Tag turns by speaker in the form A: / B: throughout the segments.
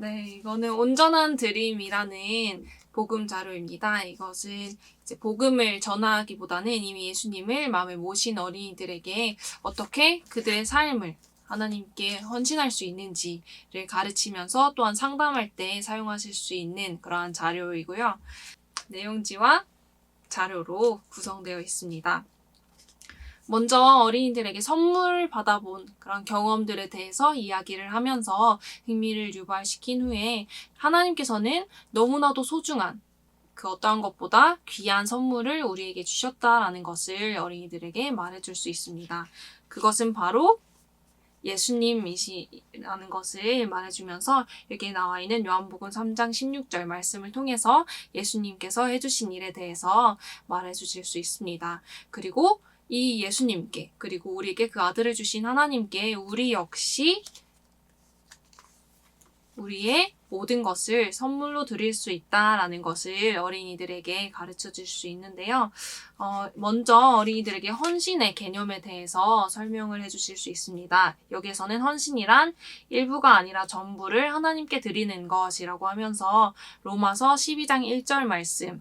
A: 네, 이거는 온전한 드림이라는 복음 자료입니다. 이것은 이제 복음을 전하기보다는 이미 예수님을 마음에 모신 어린이들에게 어떻게 그들의 삶을 하나님께 헌신할 수 있는지를 가르치면서 또한 상담할 때 사용하실 수 있는 그러한 자료이고요. 내용지와 자료로 구성되어 있습니다. 먼저 어린이들에게 선물 받아본 그런 경험들에 대해서 이야기를 하면서 흥미를 유발시킨 후에 하나님께서는 너무나도 소중한 그 어떠한 것보다 귀한 선물을 우리에게 주셨다라는 것을 어린이들에게 말해줄 수 있습니다. 그것은 바로 예수님이시라는 것을 말해주면서 여기에 나와 있는 요한복음 3장 16절 말씀을 통해서 예수님께서 해주신 일에 대해서 말해주실 수 있습니다. 그리고 이 예수님께 그리고 우리에게 그 아들을 주신 하나님께 우리 역시 우리의 모든 것을 선물로 드릴 수 있다라는 것을 어린이들에게 가르쳐 줄 수 있는데요. 어, 먼저 어린이들에게 헌신의 개념에 대해서 설명을 해 주실 수 있습니다. 여기에서는 헌신이란 일부가 아니라 전부를 하나님께 드리는 것이라고 하면서 로마서 12장 1절 말씀을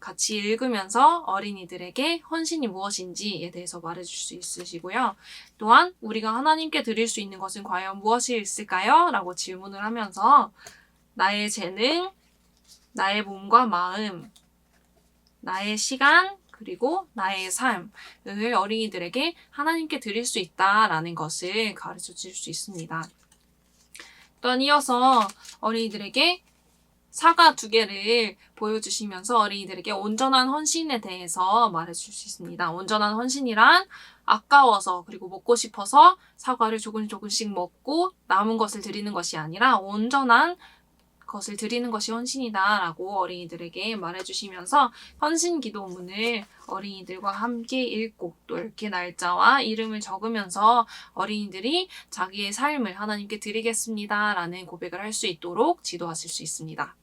A: 같이 읽으면서 어린이들에게 헌신이 무엇인지에 대해서 말해줄 수 있으시고요. 또한 우리가 하나님께 드릴 수 있는 것은 과연 무엇이 있을까요? 라고 질문을 하면서 나의 재능, 나의 몸과 마음, 나의 시간, 그리고 나의 삶을 어린이들에게 하나님께 드릴 수 있다라는 것을 가르쳐 줄 수 있습니다. 또한 이어서 어린이들에게 사과 두 개를 보여주시면서 어린이들에게 온전한 헌신에 대해서 말해줄 수 있습니다. 온전한 헌신이란 아까워서 그리고 먹고 싶어서 사과를 조금 조금씩 먹고 남은 것을 드리는 것이 아니라 온전한 것을 드리는 것이 헌신이다라고 어린이들에게 말해주시면서 헌신 기도문을 어린이들과 함께 읽고 또 이렇게 날짜와 이름을 적으면서 어린이들이 자기의 삶을 하나님께 드리겠습니다라는 고백을 할 수 있도록 지도하실 수 있습니다.